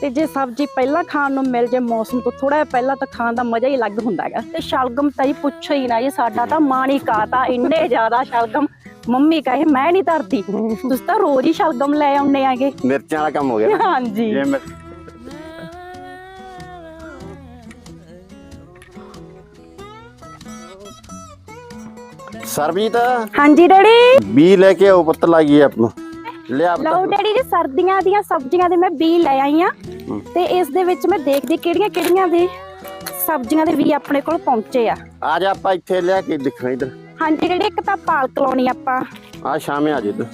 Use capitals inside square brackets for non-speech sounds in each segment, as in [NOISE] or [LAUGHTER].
ਤੇ ਜੇ ਸਬਜ਼ੀ ਪਹਿਲਾਂ ਖਾਣ ਨੂੰ ਮਿਲ ਜੇ ਮੌਸਮ ਤੋਂ ਥੋੜਾ ਪਹਿਲਾਂ ਤਾਂ ਖਾਣ ਦਾ ਮਜ਼ਾ ਹੀ ਅਲੱਗ ਹੁੰਦਾ ਹੈਗਾ। ਤੇ ਸ਼ਲਗਮ ਤਾਂ ਜੀ ਪੁੱਛੋ ਹੀ ਨਾ ਜੀ ਸਾਡਾ ਤਾਂ ਮਾਣੀ ਕਾਤਾ ਇੰਨੇ ਜ਼ਿਆਦਾ ਸ਼ਲਗਮ। ਮੰਮੀ ਕਹੇ ਮੈਂ ਨਹੀਂ ਧਰਦੀ। ਤੁਸੀਂ ਤਾਂ ਰੋਜ਼ ਹੀ ਸ਼ਲਗਮ ਲੈ ਆਉਂਦੇ ਆਗੇ। ਮਿਰਚਾਂ ਵਾਲਾ ਕੰਮ ਹੋ ਗਿਆ ਹਾਂਜੀ। ਜੇ ਸਰਬਜੀਤ? ਹਾਂਜੀ ਡੈਡੀ? ਬੀ ਲੈ ਕੇ ਆਓ ਪੁੱਤ ਲਾਈਏ ਆਪਾਂ। ਲਿਆ। ਲਓ ਡੈਡੀ ਜੀ ਸਰਦੀਆਂ ਦੀਆਂ ਸਬਜ਼ੀਆਂ ਦੇ ਮੈਂ ਬੀ ਲੈ ਆਈ ਆ। ਤੇ ਇਸ ਦੇ ਵਿੱਚ ਮੈਂ ਦੇਖਦੀ ਕਿਹੜੀਆਂ ਕਿਹੜੀਆਂ ਦੇ ਸਬਜ਼ੀਆਂ ਦੇ ਵੀ ਆਪਣੇ ਕੋਲ ਪਹੁੰਚੇ ਆ। ਆ ਜਾ ਆਪਾਂ ਇੱਥੇ ਲਿਆ ਕੇ ਦਿਖਾਂ ਇਧਰ। ਹਾਂਜੀ ਡੈਡੀ ਇੱਕ ਤਾਂ ਪਾਲਕ ਲਾਉਣੀ ਆਪਾਂ। ਆ ਸ਼ਾਮੇ ਆ ਜੇ ਇੱਧਰ।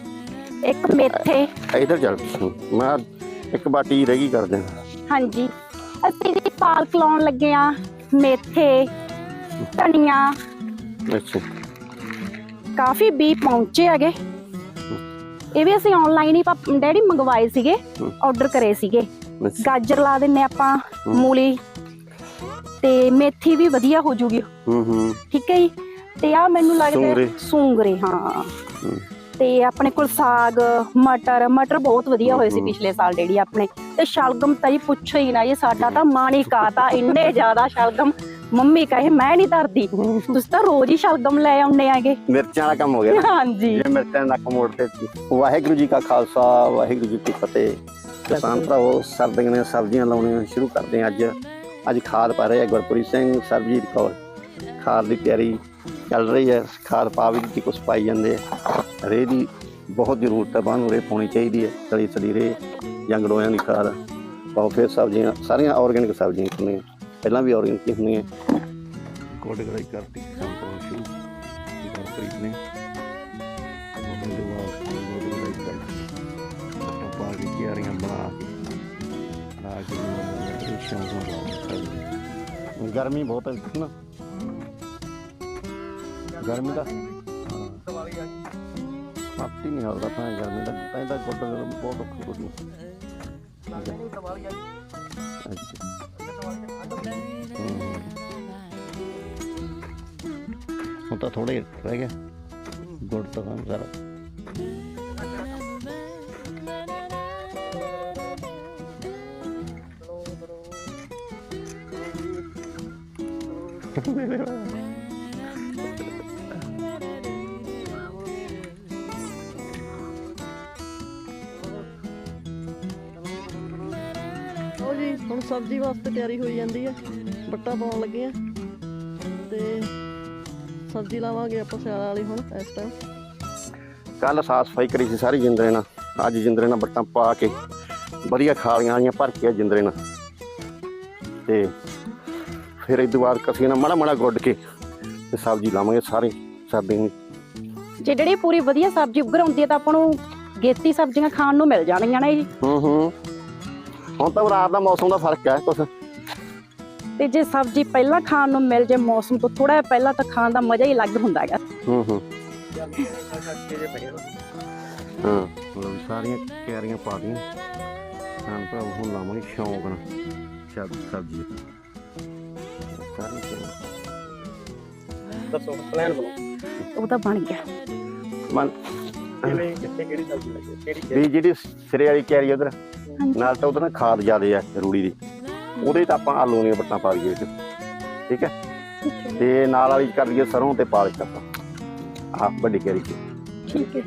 ਇੱਕ ਮੇਥੇ। ਇਧਰ ਚੱਲ ਮੈਂ ਇੱਕ ਬਾਟੀ ਰਹਿ ਗਈ ਕਰ ਦੇਣਾ। ਹਾਂਜੀ। ਅਸੀਂ ਜੀ ਪਾਲਕ ਲਾਉਣ ਲੱਗੇ ਆ। ਮੇਥੇ ਧਨੀਆ। ਅੱਛਾ। ਕਾਫੀ ਬੀ ਪਹੁੰਚੇ ਹੈਗੇ। ਇਹ ਵੀ ਅਸੀਂ ਆਨਲਾਈਨ ਹੀ ਪਾ- ਡੈਡੀ ਮੰਗਵਾਏ ਸੀਗੇ। ਆਰਡਰ ਕਰੇ ਸੀਗੇ ਅੱਛਾ ਗਾਜਰ ਲਾ ਦਿੰਨੇ ਆਪਾਂ ਮੂਲੀ ਤੇ ਮੇਥੀ ਵੀ ਵਧੀਆ ਹੋ ਜੂਗੀ ਹੂੰ ਹੂੰ ਠੀਕ ਹੈ ਜੀ ਤੇ ਆ ਮੈਨੂੰ ਲੱਗਦਾ ਸੂੰਗਰੇ। ਸੂੰਗਰੇ ਹਾਂ ਹੂੰ। ਤੇ ਆਪਣੇ ਕੋਲ ਸਾਗ ਮਟਰ ਮਟਰ ਬਹੁਤ ਵਧੀਆ ਹੋਏ ਸੀ ਹਮ। ਪਿਛਲੇ ਸਾਲ ਡੈਡੀ ਆਪਣੇ ਤੇ ਸ਼ਲਗਮ ਤਾਂ ਜੀ ਪੁੱਛੋ ਹੀ ਨਾ ਜੀ ਸਾਡਾ ਤਾਂ ਮਾਣੀ ਕਾਤਾ ਇੰਨੇ ਜ਼ਿਆਦਾ ਸ਼ਲਗਮ ਮੰਮੀ ਕਹੇ ਮੈਂ ਨਹੀਂ ਧਰਦੀ। ਤੁਸੀਂ ਤਾਂ ਰੋਜ਼ ਹੀ ਸ਼ਲਗਮ ਲੈ ਆਉਂਦੇ ਆਗੇ। ਮਿਰਚਾਂ ਵਾਲਾ ਕੰਮ ਹੋ ਗਿਆ ਨਾ। ਹਾਂਜੀ। ਜੇ ਮਿਰਚਾਂ ਨੱਕ ਮੋੜ ਤੇ ਵਾਹਿਗੁਰੂ ਜੀ ਕਾ ਖਾਲਸਾ ਵਾਹਿਗੁਰੂ ਜੀ ਕੀ ਫਤਿਹ। ਕਿਸਾਨ ਭਰਾਵੋ ਸਰਦੀਆਂ ਦੀਆਂ ਸਬਜ਼ੀਆਂ ਲਾਉਣੀਆਂ ਸ਼ੁਰੂ ਕਰਦੇ ਹਾਂ ਅੱਜ। ਅੱਜ ਖਾਦ ਪਾ ਰਹੇ ਆ ਗੁਰਪ੍ਰੀਤ ਸਿੰਘ ਸਰਬਜੀਤ ਕੌਰ। ਖਾਦ ਦੀ ਤਿਆਰੀ ਚੱਲ ਰਹੀ ਹੈ। ਖਾਦ ਪਾ ਵੀ ਦਿੱਤੀ ਕੁਛ ਪਾਈ ਜਾਂਦੇ ਆ। ਰੇਹ ਦੀ ਬਹੁਤ ਜ਼ਰੂਰਤ ਹੈ ਰੇ ਪਾਉਣੀ ਚਾਹੀਦੀ ਹੈ। ਤਲੀ ਤਲੀ ਰੇ ਜਾਂ ਗੜੋਇਆਂ ਦੀ ਖਾਦ। ਪਾਓ ਫਿਰ ਸਬਜ਼ੀਆਂ ਸਾਰੀਆਂ ਆਰਗੈਨਿਕ ਸਬਜ਼ੀਆਂ ਹੁੰਦੀਆਂ। ਪਹਿਲਾਂ ਵੀ ਆਰਗੈਨਿਕ ਹੀ ਹੁੰਦੀਆਂ। ਕੋਡ ਗੜਾਈ ਕਰਤੀ ਕੰਮ ਤੋਂ ਸ਼ੁਰੂ ਗੁਰਪ੍ਰੀਤ ਨੇ। ਉਹਦੇ ਬਾਅਦ ਕੋਡ ਗੜਾਈ ਕਰ ਤਾਂ ਪਾ ਕੇ ਕਿਆਰੀਆਂ ਬਣਾ ਕੇ ਲਾ ਕੇ ਇਹ ਸ਼ੌਂਕ ਹੁੰਦਾ ਗਰਮੀ ਬਹੁਤ ਹੈ ਨਾ ਗਰਮੀ ਦਾ? ਆਪੀ ਨਹੀਂ ਹਲਦਾ ਤਾਂ ਗਰਮੀ ਦਾ। ਪੈਂਦਾ ਗੁੱਡ ਬਹੁਤ ਔਖੀ ਗੁੱਡ ਹੁਣ ਤਾਂ ਥੋੜੇ ਰਹਿ ਗਿਆ ਗੁੜ ਤਾਂ ਕੰਮ ਸਾਰਾ ਲਓ ਜੀ ਹੁਣ ਸਬਜ਼ੀ ਵਾਸਤੇ ਤਿਆਰੀ ਹੋਈ ਜਾਂਦੀ ਹੈ ਬੱਟਾ ਪਾਉਣ ਲੱਗੇ ਆ। ਤੇ ਸਬਜ਼ੀ ਲਾਵਾਂਗੇ ਆਪਾਂ ਸਿਆਲਾਂ ਵਾਲੀ ਹੁਣ ਇਸ ਟਾਈਮ ਕੱਲ ਸਾਫ਼ ਸਫ਼ਾਈ ਕਰੀ ਸੀ ਸਾਰੀ ਜਿੰਦਰੇ ਨਾਲ। ਅੱਜ ਜਿੰਦਰੇ ਨਾਲ ਬੱਟਾਂ ਪਾ ਕੇ ਵਧੀਆ ਖਾਲੀਆਂ ਵਾਲੀਆਂ ਭਰ ਕੇ ਜਿੰਦਰੇ ਨਾਲ। ਤੇ ਫਿਰ ਇਹ ਬਾਅਦ ਕਸੀਆਂ ਨਾਲ ਮਾੜਾ ਮਾੜਾ ਗੁੱਡ ਕੇ ਤੇ ਸਬਜ਼ੀ ਲਾਵਾਂਗੇ ਸਾਰੇ ਸਰਦੀਆਂ ਦੀ। ਜੇ ਜਿਹੜੀ ਪੂਰੀ ਵਧੀਆ ਸਬਜ਼ੀ ਉੱਗਰ ਆਉਂਦੀ ਹੈ ਤਾਂ ਆਪਾਂ ਨੂੰ ਗੇਤੀ ਸਬਜ਼ੀਆਂ ਖਾਣ ਨੂੰ ਮਿਲ ਜਾਣਗੀਆਂ ਨੇ ਜੀ। ਹੂੰ ਹੂੰ। ਹੁਣ ਤਾਂ ਰਾਤ ਦਾ ਮੌਸਮ ਦਾ ਫ਼ਰਕ ਹੈ ਕੁਛ। ਤੇ ਜੇ ਸਬਜ਼ੀ ਪਹਿਲਾਂ ਖਾਣ ਨੂੰ ਮਿਲ ਜੇ ਮੌਸਮ ਤੋਂ ਥੋੜਾ ਪਹਿਲਾਂ ਤਾਂ ਖਾਣ ਦਾ ਮਜ਼ਾ ਹੀ ਅਲੱਗ ਹੁੰਦਾ ਹੈਗਾ। ਹੂੰ ਹੂੰ। ਸਾਰੀਆਂ ਕਿਆਰੀਆਂ ਪਾ ਦੀਆਂ ਹਾਂ ਭਰਾ ਹੁਣ ਲਾਵਾਂਗੇ ਸ਼ੌਂਕ ਨਾਲ। ਸਬ ਸਬਜ਼ੀ। ਸਾਰੀ ਦੱਸੋ ਪਲਾਨ ਬਣਾਓ। ਉਹ ਤਾਂ ਬਣ ਗਿਆ। ਮਨ ਕਿਵੇਂ ਕਿੱਥੇ ਕਿਹੜੀ ਸਬਜ਼ੀ ਲੱਗੀ ਕਿਹੜੀ ਵੀ ਜਿਹੜੀ ਸਿਰੇ ਵਾਲੀ ਕਿਆਰੀ ਉਧਰ। ਨਾਲ ਤਾਂ ਉਧਰ ਨਾ ਖਾਦ ਜ਼ਿਆਦੇ ਆ ਰੂੜੀ ਦੀ। ਉਹਦੇ ਤਾਂ ਆਪਾਂ ਆਲੂ ਦੀਆਂ ਪੱਟਾਂ ਪਾ ਦਈਏ ਵਿੱਚ। ਠੀਕ ਹੈ? ਤੇ ਨਾਲ ਵਾਲੀ ਕਰ ਦਈਏ ਸਰੋਂ ਤੇ ਪਾਲਕ ਆਪਾਂ। ਆਹ ਵੱਡੀ ਕਿਆਰੀ ਚ ਠੀਕ ਹੈ।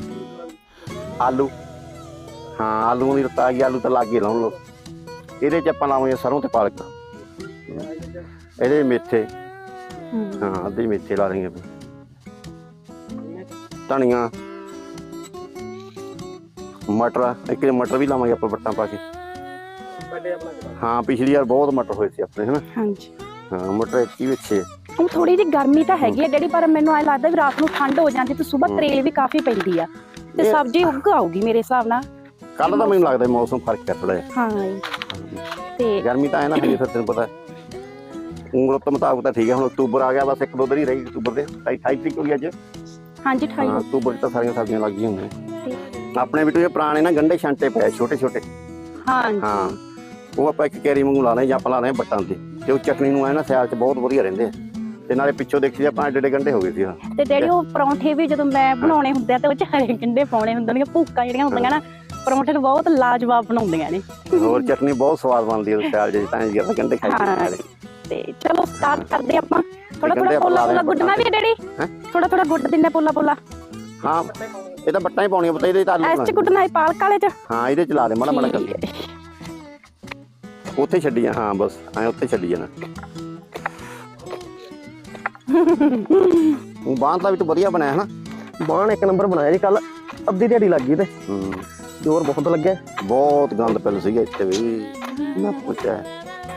ਆਲੂ। ਹਾਂ ਆਲੂ ਦੀ ਰਤਾ ਗਈ ਆਲੂ ਤਾਂ ਲਾਗੇ ਲਾਉਣ ਲੋ ਇਹਦੇ ਚ ਆਪਾਂ ਲਾਵਾਂਗੇ ਸਰੋਂ ਤੇ ਪਾਲਕ। ਇਹਦੇ ਮੇਥੇ। ਹਾਂ। ਅੱਧੇ ਮੇਥੇ ਲਾ ਆਪਾਂ। ਧਨੀਆ। ਮਟਰ ਇੱਕ ਜੇ ਮਟਰ ਵੀ ਲਾਵਾਂਗੇ ਆਪਾਂ ਵੱਟਾਂ ਪਾ ਕੇ। ਵੱਡੇ ਆਪਣਾ ਹਾਂ ਪਿਛਲੀ ਵਾਰ ਬਹੁਤ ਮਟਰ ਹੋਏ ਸੀ ਆਪਣੇ ਹਨਾ? ਹਾਂਜੀ। ਹਾਂ ਮਟਰ ਕੀ ਵਿੱਚੇ ਉਹ ਥੋੜੀ ਜਿਹੀ ਗਰਮੀ ਤਾਂ ਹੈਗੀ ਹੈ ਡੈਡੀ ਪਰ ਮੈਨੂੰ ਐ ਲੱਗਦਾ ਵੀ ਰਾਤ ਨੂੰ ਠੰਡ ਹੋ ਜਾਂਦੀ ਤੇ ਸਵੇਰ। ਤਰੇਲ ਵੀ ਕਾਫੀ ਪੈਂਦੀ ਆ। ਤੇ ਇਹ- ਸਬਜ਼ੀ ਉੱਗ ਆਊਗੀ ਮੇਰੇ ਹਿਸਾਬ ਨਾਲ। ਕੱਲ ਤਾਂ ਮੈਨੂੰ ਲੱਗਦਾ ਮੌਸਮ ਫ਼ਰਕ ਹੈ ਥੋੜਾ ਜਿਹਾ। ਹਾਂ ਜੀ। ਤੇ ਗਰਮੀ ਤਾਂ ਹੈ ਨਾ ਹਜੇ ਫਿਰ ਤੈਨੂੰ ਪਤਾ। ਉਂਗਲ ਤੋਂ ਮੁਤਾਬਕ ਤਾਂ ਠੀਕ ਹੈ ਹੁਣ ਅਕਤੂਬਰ ਆ ਗਿਆ ਬਸ ਇੱਕ ਦੋ ਦਿਨ ਹੀ ਰਹੀ ਅਕਤੂਬਰ ਦੇ। 28 ਤਰੀਕ ਹੋਈ ਅੱਜ। ਹਾਂਜੀ ਹਾਂ ਠਾਈ ਅਕਤੂਬਰ 'ਚ ਤਾਂ ਸਾਰੀਆਂ ਸਬਜ਼ੀਆਂ ਲੱਗ ਗਈਆਂ ਹੁੰਦੀਆਂ ਆਪਣੇ ਵੀ ਇਹ ਪੁਰਾਣੇ ਨਾ ਗੰਡੇ ਛਾਂਟੇ ਪਏ ਛੋਟੇ ਛੋਟੇ। ਹਾਂ ਹਾਂ ਉਹ ਆਪਾਂ ਇੱਕ ਕੈਰੀ ਵਾਂਗੂ ਲਾਣੇ ਜਾਂ ਆਪਾਂ ਲਾਣੇ ਬੱਟਾਂ ਤੇ। ਤੇ ਉਹ ਚਟਨੀ ਨੂੰ ਐ ਨਾ ਸਿਆਲ 'ਚ ਬਹੁਤ ਵਧੀਆ ਰਹਿੰਦੇ ਆ। ਤੇ ਨਾਲੇ ਪਿੱਛੋਂ ਦੇਖੀ ਜੇ ਆਪਾਂ ਏਡੇ ਗੰਡੇ ਹੋ ਗਏ ਸੀ ਆਹ। ਤੇ ਡੈਡੀ ਉਹ ਪਰੌਂਠੇ ਵੀ ਜਦੋਂ ਮੈਂ ਬਣਾਉਣੇ ਹੁੰਦੇ ਆ ਤੇ ਉਹ ਚ ਹਰੇ ਗੰਡੇ ਪਾਉਣੇ ਹੁੰਦੇ ਨੇ ਭੂਕਾਂ ਜਿਹੜੀਆਂ ਹੁੰਦੀਆਂ ਨਾ ਪਰੌਂਠੇ ਨੂੰ ਬਹੁਤ ਲਾਜਵਾਬ ਬਣਾਉਂਦੀਆਂ ਨੇ। ਹੋਰ ਚਟਨੀ ਬਹੁਤ ਸਵਾਦ ਬਣਦੀ ਹੈ ਸਿਆਲ ਜੇ ਤਾਂ ਜੀ ਗੰਡੇ ਖਾਈ ਹਾਂ ਤੇ ਚਲੋ ਸਟਾਰਟ ਕਰਦੇ ਆਪਾਂ। ਥੋੜਾ ਥੋੜਾ ਪੋਲਾ ਪੋਲਾ ਗੁੱਡਣਾ ਵੀ ਡੈਡੀ? ਹੈਂ? ਥੋੜਾ ਥੋੜਾ ਗੁੱਡ ਦਿੰਨੇ ਪੋਲਾ ਪੋਲਾ ਹਾਂ ਇਹ ਤਾਂ ਬੱਟਾਂ ਹੀ ਪਾਉਣੀਆਂ ਪਤਾ ਇਹਦੇ ਤਾਂ ਐਸ ਚ। ਗੁੱਡਣਾ ਹੈ ਪਾਲਕ ਵਾਲੇ ਚ? ਹਾਂ ਇਹਦੇ ਚ ਲਾ ਦੇ ਮਾੜਾ ਮਾੜਾ ਹੈ। ਉੱਥੇ ਛੱਡੀ ਜਾ ਹਾਂ ਬਸ ਐ ਉੱਥੇ ਛੱਡੀ ਜਾਣਾ। [LAUGHS] ਉਹ ਬਾਂਹ ਦਾ ਵੀ ਤਾਂ ਵਧੀਆ ਬਣਿਆ ਹੈ ਨਾ ਬਾਣ ਇੱਕ ਨੰਬਰ ਬਣਾਇਆ ਜੀ ਕੱਲ ਅੱਧੀ ਦਿਹਾੜੀ ਲੱਗ ਗਈ ਤੇ। ਹੂੰ। ਜ਼ੋਰ ਬਹੁਤ ਲੱਗਿਆ। ਬਹੁਤ ਗੰਦ ਪਿਲ ਸੀਗਾ ਇੱਥੇ ਵੀ ਨਾ ਪੁੱਛਿਆ।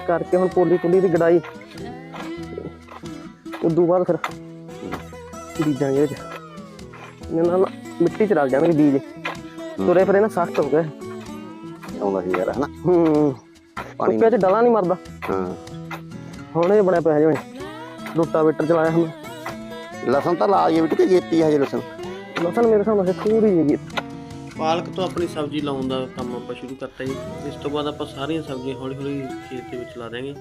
ਕਰਕੇ ਹੁਣ ਪੋਲੀ ਪੁਲੀ ਦੀ ਗੜਾਈ। ਉਦੋਂ ਬਾਅਦ ਫਿਰ ਬੀਜਾਂਗੇ ਇਹ 'ਚ। ਇਹਨਾਂ ਨਾਲ ਮਿੱਟੀ ਚ ਰਲ ਜਾਣਗੇ ਬੀਜ। ਤੁਰੇ ਫਿਰੇ ਨਾ ਸਖਤ ਹੋ ਗਏ। ਆਉਂਦਾ ਸੀ ਯਾਰ ਹਨਾ? ਹੂੰ। ਪਾਣੀ ਚ ਡਲਾ ਨਹੀਂ ਮਰਦਾ। ਹਾਂ। ਹੁਣ ਇਹ ਬਣਿਆ ਪਿਆ ਜਿਵੇਂ ਰੋਟਾਵੇਟਰ ਚਲਾਇਆ ਹੁਣ। ਲਸਣ ਤਾਂ ਲਾ ਗਏ ਵੀ ਕਿ ਗੇਤੀ ਹਜੇ ਲਸਣ। ਲਸਣ ਮੇਰੇ ਹਿਸਾਬ ਨਾਲ ਪੂਰੀ ਜਿਹੀ ਪਾਲਕ ਤੋਂ ਆਪਣੀ ਸਬਜ਼ੀ ਲਾਉਣ ਦਾ ਕੰਮ ਆਪਾਂ ਸ਼ੁਰੂ ਕਰਤਾ ਜੀ। ਇਸ ਤੋਂ ਬਾਅਦ ਆਪਾਂ ਸਾਰੀਆਂ ਸਬਜ਼ੀਆਂ ਹੌਲੀ ਹੌਲੀ ਖੇਤ ਦੇ ਵਿੱਚ ਲਾ ਦਿਆਂਗੇ।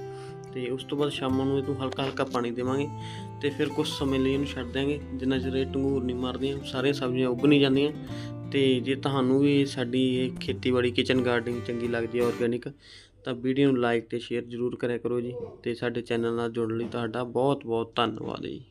ਤੇ ਉਸ ਤੋਂ ਬਾਅਦ ਸ਼ਾਮ ਨੂੰ ਇਹਨੂੰ ਹਲਕਾ ਹਲਕਾ ਪਾਣੀ ਦੇਵਾਂਗੇ ਤੇ ਫਿਰ ਕੁਝ ਸਮੇਂ ਲਈ ਇਹਨੂੰ ਛੱਡ ਦਿਆਂਗੇ। ਜਿੰਨਾ ਚਿਰ ਇਹ ਟੰਗੂਰ ਨਹੀਂ ਮਾਰਦੀਆਂ, ਸਾਰੀਆਂ ਸਬਜ਼ੀਆਂ ਉੱਗ ਨਹੀਂ ਜਾਂਦੀਆਂ। ਤੇ ਜੇ ਤੁਹਾਨੂੰ ਵੀ ਸਾਡੀ ਇਹ ਖੇਤੀਬਾੜੀ ਕਿਚਨ ਗਾਰਡਨਿੰਗ ਚੰਗੀ ਲੱਗਦੀ ਹੈ ਆਰਗੈਨਿਕ ਤਾਂ ਵੀਡੀਓ ਨੂੰ ਲਾਈਕ ਤੇ ਸ਼ੇਅਰ ਜ਼ਰੂਰ ਕਰਿਆ ਕਰੋ ਜੀ। ਤੇ ਸਾਡੇ ਚੈਨਲ ਨਾਲ ਜੁੜਨ ਲਈ ਤੁਹਾਡਾ ਬਹੁਤ ਬਹੁਤ ਧੰਨਵਾਦ ਜੀ।